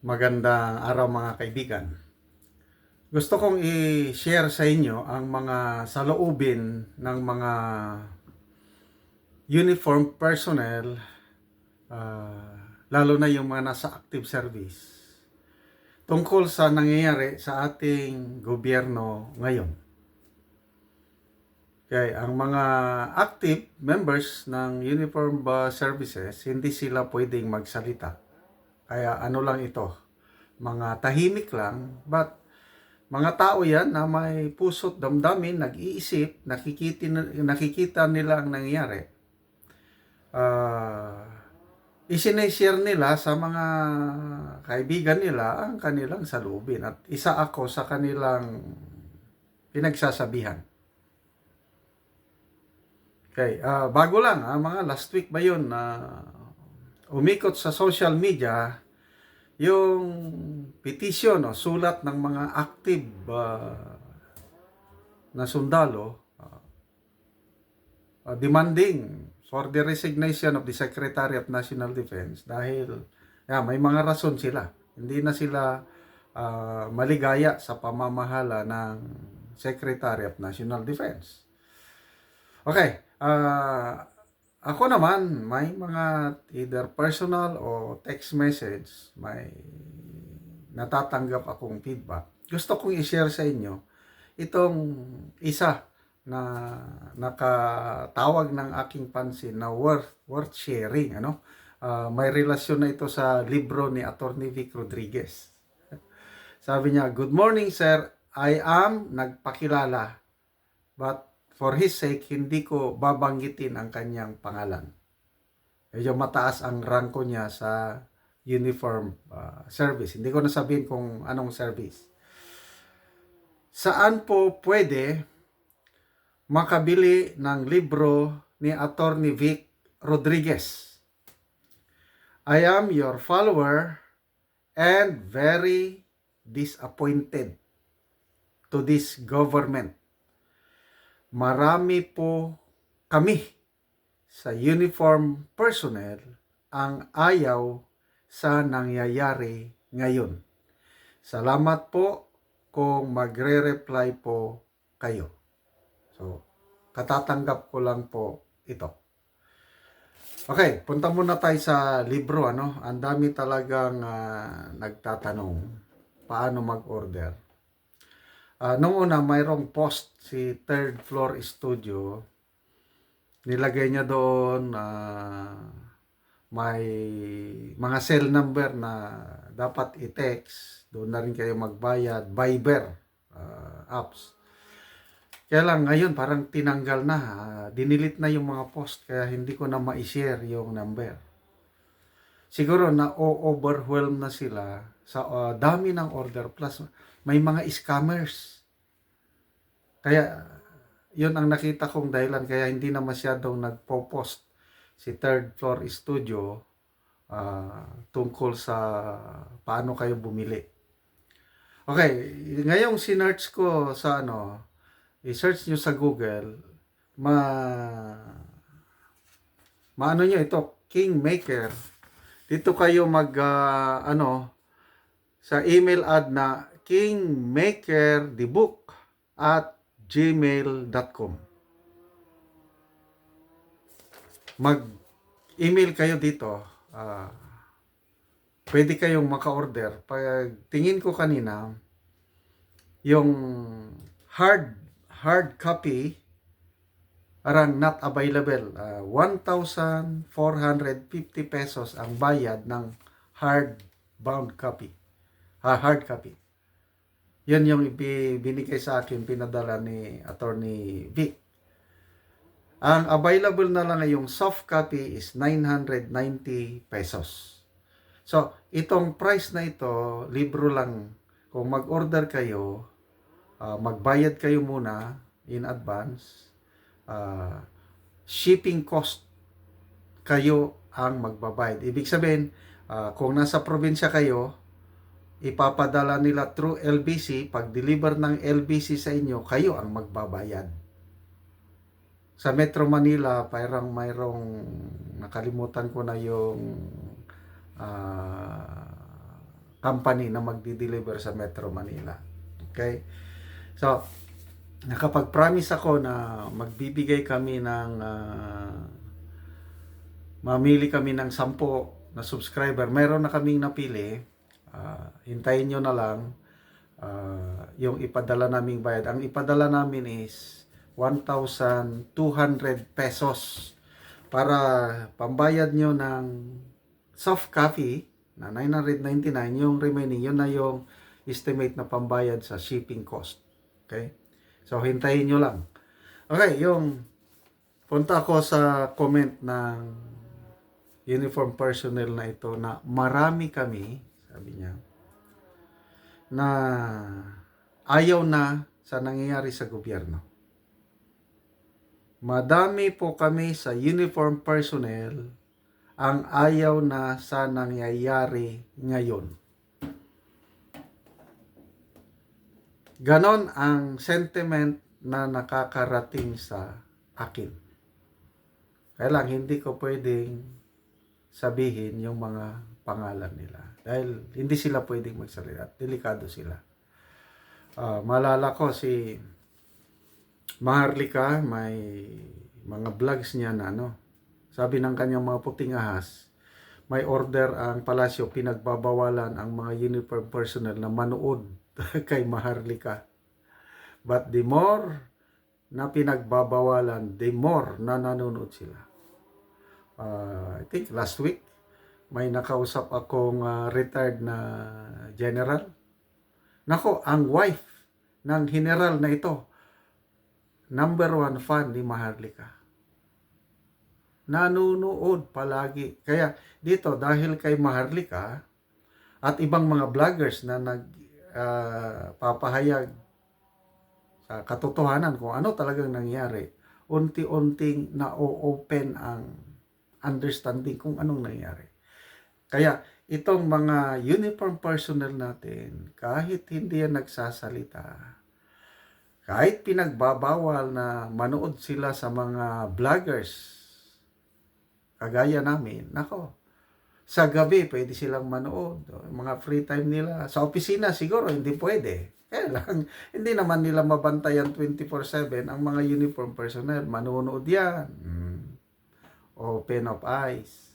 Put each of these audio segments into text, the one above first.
Magandang araw mga kaibigan. Gusto kong i-share sa inyo ang mga saloobin ng mga uniform personnel, ah, lalo na yung mga nasa active service, tungkol sa nangyayari sa ating gobyerno ngayon. Kaya ang mga active members ng uniform ah, services, hindi sila pwedeng magsalita. Kaya ano lang ito, mga tahimik lang, but mga tao yan na may puso't damdamin, nag-iisip, nakikita, nakikita nila ang nangyayari. Uh, isineshare nila sa mga kaibigan nila ang kanilang salubin. At isa ako sa kanilang pinagsasabihan. Okay, ah, bago lang, ah, mga last week ba yun na umikot sa social media yung petition o sulat ng mga active ah, na sundalo ah, ah, demanding for the resignation of the Secretary of National Defense dahil yeah, may mga rason sila. Hindi na sila ah, maligaya sa pamamahala ng Secretary of National Defense. Okay, ah ako naman, may mga either personal o text message, may natatanggap akong feedback. Gusto kong i-share sa inyo itong isa na nakatawag ng aking pansin na worth worth sharing ano? Ah, may relasyon na ito sa libro ni Attorney Vic Rodriguez. Sabi niya good morning sir. I am nagpakilala but for his sake, hindi ko babanggitin ang kanyang pangalan. Medyo mataas ang ranko niya sa uniform uh, service. Hindi ko nasabihin kung anong service. Saan po pwede makabili ng libro ni Attorney Vic Rodriguez? I am your follower and very disappointed to this government marami po kami sa uniform personnel ang ayaw sa nangyayari ngayon. Salamat po kung magre-reply po kayo. So, katatanggap ko lang po ito. Okay, punta muna tayo sa libro ano. Ang dami talagang uh, nagtatanong paano mag-order. Uh, nung una, mayroong post si Third Floor Studio. Nilagay niya doon uh, may mga cell number na dapat i-text. Doon na rin kayo magbayad. Viber uh, apps. Kaya lang ngayon parang tinanggal na. Uh, dinilit na yung mga post kaya hindi ko na ma-share yung number. Siguro na overwhelm na sila sa uh, dami ng order plus may mga scammers. Kaya, yun ang nakita kong dahilan kaya hindi na masyadong nagpo-post si third floor studio uh, tungkol sa paano kayo bumili. Okay, ngayong sinearch ko sa ano, i-search nyo sa Google, ma maano nyo ito, Kingmaker. Dito kayo mag uh, ano sa email ad na kingmakerthebook at gmail.com Mag-email kayo dito. Uh, pwede kayong maka-order. Pag tingin ko kanina, yung hard hard copy parang not available. Uh, 1,450 pesos ang bayad ng hard bound copy. Uh, hard copy. Yan yung binigay sa akin, pinadala ni Attorney Vic. Ang available na lang yung soft copy is 990 pesos. So, itong price na ito, libro lang. Kung mag-order kayo, uh, magbayad kayo muna in advance, uh, shipping cost kayo ang magbabayad. Ibig sabihin, uh, kung nasa probinsya kayo, ipapadala nila through LBC, pag deliver ng LBC sa inyo, kayo ang magbabayad. Sa Metro Manila, parang mayroong nakalimutan ko na yung uh, company na magdi-deliver sa Metro Manila. Okay? So, nakapag-promise ako na magbibigay kami ng ah, mamili kami ng sampo na subscriber. Meron na kaming napili. Ah, hintayin nyo na lang ah, yung ipadala naming bayad. Ang ipadala namin is 1,200 pesos para pambayad nyo ng soft coffee na 999 yung remaining yun na yung estimate na pambayad sa shipping cost. Okay? So hintayin nyo lang. Okay yung punta ako sa comment ng uniform personnel na ito na marami kami sabi niya na ayaw na sa nangyayari sa gobyerno madami po kami sa uniform personnel ang ayaw na sa nangyayari ngayon. Ganon ang sentiment na nakakarating sa akin. Kaya lang, hindi ko pwedeng sabihin yung mga pangalan nila. Dahil hindi sila pwedeng magsalita. Delikado sila. Ah, malala ko si Maharlika, may mga vlogs niya na ano, sabi ng kanyang mga puting ahas, may order ang palasyo, pinagbabawalan ang mga uniform personnel na manood kay Maharlika. But the more na pinagbabawalan, the more na nanonood sila. Uh, I think last week, may nakausap akong uh, retired na general. Nako, ang wife ng general na ito, number one fan ni Maharlika nanonood palagi. Kaya dito dahil kay Maharlika at ibang mga vloggers na nag uh, papahayag sa katotohanan kung ano talagang nangyari, unti-unting na-open ang understanding kung anong nangyari. Kaya itong mga uniform personnel natin, kahit hindi yan nagsasalita, kahit pinagbabawal na manood sila sa mga vloggers kagaya namin, nako, sa gabi pwede silang manood. Mga free time nila. Sa opisina siguro hindi pwede. Kaya lang, hindi naman nila mabantayan 24-7 ang mga uniform personnel. Manonood yan. Mm. Open of eyes.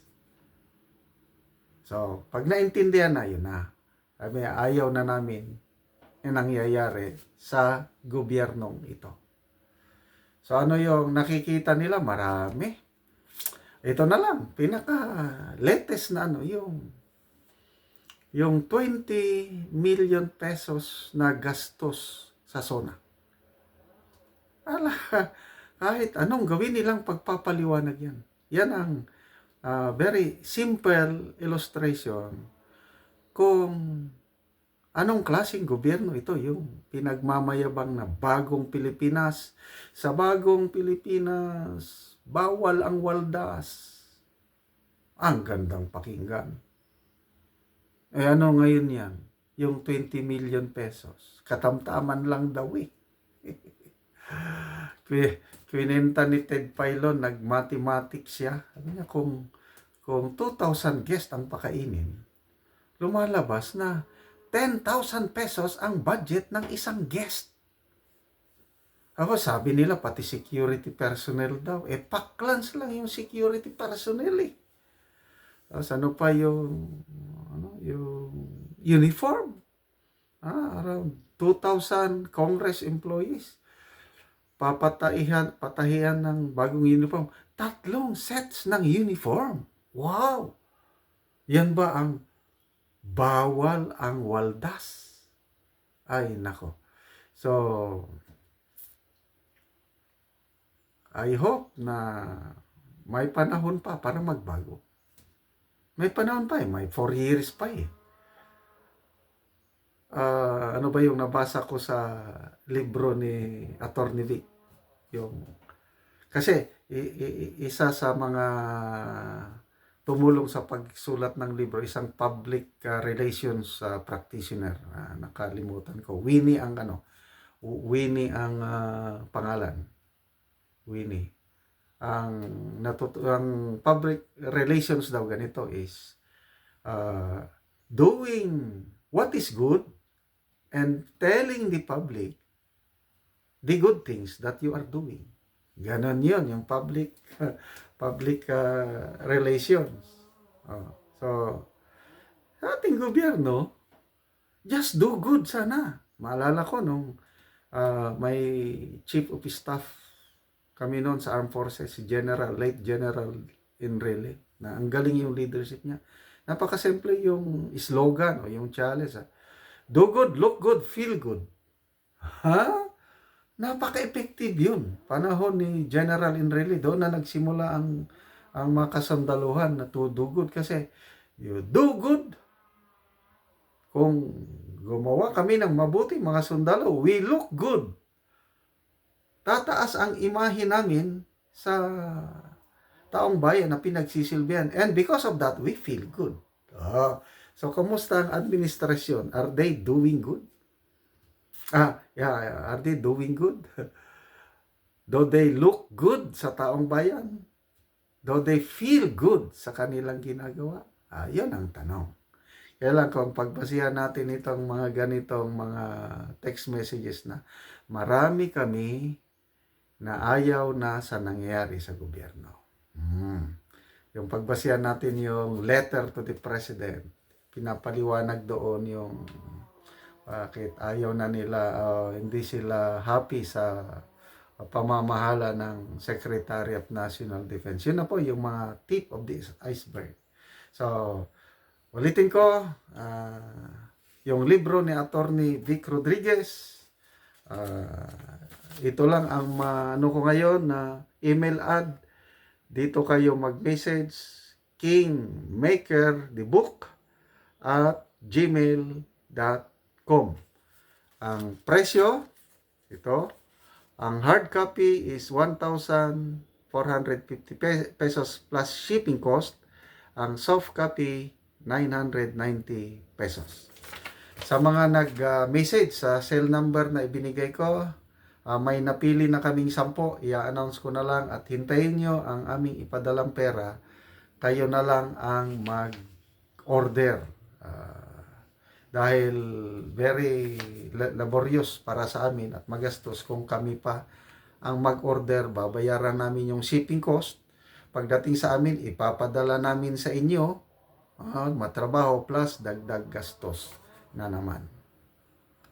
So, pag naintindihan na, yun na. Sabi, ayaw na namin yung nangyayari sa gobyernong ito. So, ano yung nakikita nila? Marami ito na lang, pinaka latest na ano, yung yung 20 million pesos na gastos sa SONA. Ala, kahit anong gawin nilang pagpapaliwanag yan. Yan ang uh, very simple illustration kung anong klaseng gobyerno ito, yung pinagmamayabang na bagong Pilipinas. Sa bagong Pilipinas, Bawal ang waldas. Ang gandang pakinggan. Eh ano ngayon yan? Yung 20 million pesos. Katamtaman lang daw eh. Kwinenta ni Ted Pilon, nag-mathematics siya. Sabi niya, kung, kung 2,000 guest ang pakainin, lumalabas na 10,000 pesos ang budget ng isang guest. Ako, sabi nila, pati security personnel daw. Eh, paklans lang yung security personnel eh. Tapos ano pa yung, ano, yung uniform. Ah, around 2,000 Congress employees. Papatahihan, patahihan ng bagong uniform. Tatlong sets ng uniform. Wow! Yan ba ang bawal ang waldas? Ay, nako. So, I hope na may panahon pa para magbago. May panahon pa eh, may 4 years pa eh. Uh, ano ba yung nabasa ko sa libro ni Attorney Vic? Yung, kasi i- i- isa sa mga tumulong sa pagsulat ng libro, isang public uh, relations uh, practitioner, uh, nakalimutan ko. Winnie ang ano, Winnie ang uh, pangalan Winnie. Ang natut ang public relations daw ganito is uh, doing what is good and telling the public the good things that you are doing. Ganon yun, yung public public uh, relations. Oh, so, sa ating gobyerno, just do good sana. Maalala ko nung uh, may chief of staff kami noon sa Armed Forces, si General, late General Enrile, na ang galing yung leadership niya. Napakasimple yung slogan o yung challenge. Ha? Do good, look good, feel good. Ha? Napaka-effective yun. Panahon ni General Enrile, doon na nagsimula ang ang mga kasandaluhan na to do good kasi you do good kung gumawa kami ng mabuti mga sundalo, we look good. Tataas ang imahe namin sa taong bayan na pinagsisilbihan. And because of that, we feel good. Ah, so, kamusta ang administrasyon? Are they doing good? Ah, yeah, are they doing good? Do they look good sa taong bayan? Do they feel good sa kanilang ginagawa? Ah, yun ang tanong. Kaya lang kung pagbasihan natin itong mga ganitong mga text messages na marami kami na ayaw na sa nangyayari sa gobyerno. Hmm. Yung pagbasihan natin yung letter to the president, pinapaliwanag doon yung bakit ayaw na nila, uh, hindi sila happy sa pamamahala ng Secretary of National Defense. Yun na po yung mga tip of the iceberg. So, ulitin ko, uh, yung libro ni Attorney Vic Rodriguez, uh, ito lang ang ano ko ngayon na email ad. Dito kayo mag-message kingmaker the book at gmail.com. Ang presyo, ito, ang hard copy is 1,450 pesos plus shipping cost. Ang soft copy, 990 pesos. Sa mga nag-message sa cell number na ibinigay ko, uh, may napili na kaming sampo, i-announce ko na lang at hintayin nyo ang aming ipadalang pera. Kayo na lang ang mag-order. Uh, dahil very laborious para sa amin at magastos kung kami pa ang mag-order, babayaran namin yung shipping cost. Pagdating sa amin, ipapadala namin sa inyo, uh, matrabaho plus dagdag gastos na naman.